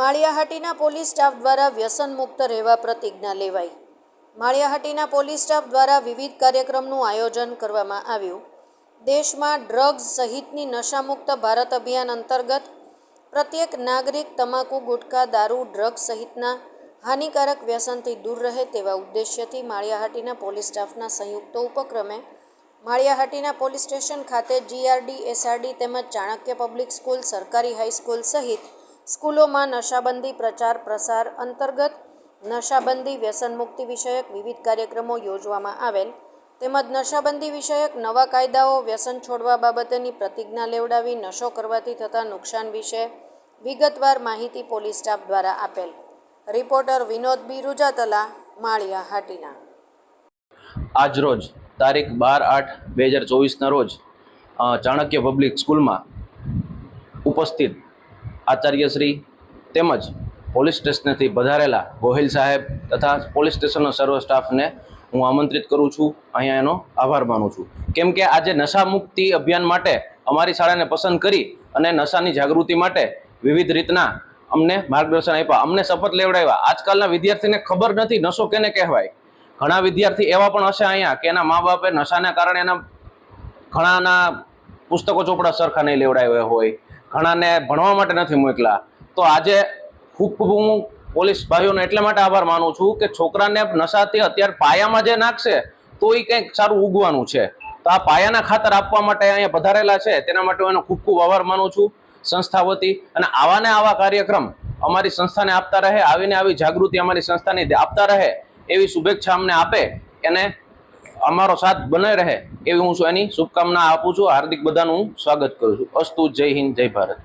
Maliya Hatina police staff દ્વારા વ્યસન મુક્ત રહેવા પ્રતિજ્ઞા લેવાઈ. માળિયાહાટીના પોલીસ સ્ટાફ દ્વારા વિવિધ કાર્યક્રમનું આયોજન કરવામાં આવ્યું. દેશમાં ડ્રગ્સ સહિતની નશામુક્ત ભારત અભિયાન અંતર્ગત પ્રત્યેક નાગરિક તમાકુ, ગુટખા, દારૂ, ડ્રગ્સ સહિતના હાનિકારક વ્યસનથી દૂર રહે તેવા ઉદ્દેશ્યથી માળિયાહાટીના પોલીસ સ્ટાફના સંયુક્ત ઉપક્રમે માળિયાહાટીના પોલીસ સ્ટેશન ખાતે G R D S R D તેમજ ચાણક્ય પબ્લિક સ્કૂલ, સરકારી હાઈસ્કૂલ સહિત સ્કૂલોમાં નશાબંધી પ્રચાર પ્રસાર અંતર્ગત નશાબંધી વ્યસન મુક્તિ વિષયક વિવિધ કાર્યક્રમો યોજવામાં આવેલ, તેમજ નશાબંધી વિષયક નવા કાયદાઓ વ્યસન છોડવા બાબતેની પ્રતિજ્ઞા લેવડાવી નશો કરવાથી થતા નુકસાન વિશે વિગતવાર માહિતી પોલીસ સ્ટાફ દ્વારા આપેલ. Reporter Vinod B. રૂજાતલા, Maliya Hatina. આજ રોજ તારીખ બાર આઠ બે હજાર ચોવીસના રોજ ચાણક્ય પબ્લિક સ્કૂલમાં ઉપસ્થિત આચાર્યશ્રી તેમજ પોલીસ સ્ટેશનેથી પધારેલા ગોહિલ સાહેબ તથા પોલીસ સ્ટેશનનો સર્વ સ્ટાફને હું આમંત્રિત કરું છું. અહીંયા એનો આભાર માનું છું. કેમ કે આજે નશા મુક્તિ અભિયાન માટે અમારી શાળાને પસંદ કરી અને નશાની જાગૃતિ માટે વિવિધ રીતના અમને માર્ગદર્શન આપ્યા. અમને શપથ લેવડાવ્યા. આજકાલના વિદ્યાર્થીને ખબર નથી, નશો કેને કહેવાય? ઘણા વિદ્યાર્થી એવા પણ હશે અહીંયા કે એના મા બાપે નશાના કારણે એના ઘણાના પુસ્તકો ચોપડા સરખા નહીં લેવડાવ્યા હોય. ઘણાને ભણવા માટે નથી મોકલા તો આજે ખૂબ હું પોલીસ ભાઈઓનો એટલા માટે આભાર માનું છું કે છોકરાને નશાથી અત્યારે પાયામાં જે નાખશે, તો એ કંઈક સારું ઉગવાનું છે. તો આ પાયાના ખાતર આપવા માટે અહીંયા પધારેલા છે, તેના માટે હું એનો ખૂબ ખૂબ આભાર માનું છું સંસ્થા વતી. અને આવા ને આવા કાર્યક્રમ અમારી સંસ્થાને આપતા રહે, આવીને આવી જાગૃતિ અમારી સંસ્થાને આપતા રહે, એવી શુભેચ્છા અમને આપે, એને અમારો સાથ બને રહે. એવી હું એની શુભકામના આપું છું. હાર્દિક બધાનું સ્વાગત કરું છું. અસ્તુ જય હિન્દ, જય ભારત.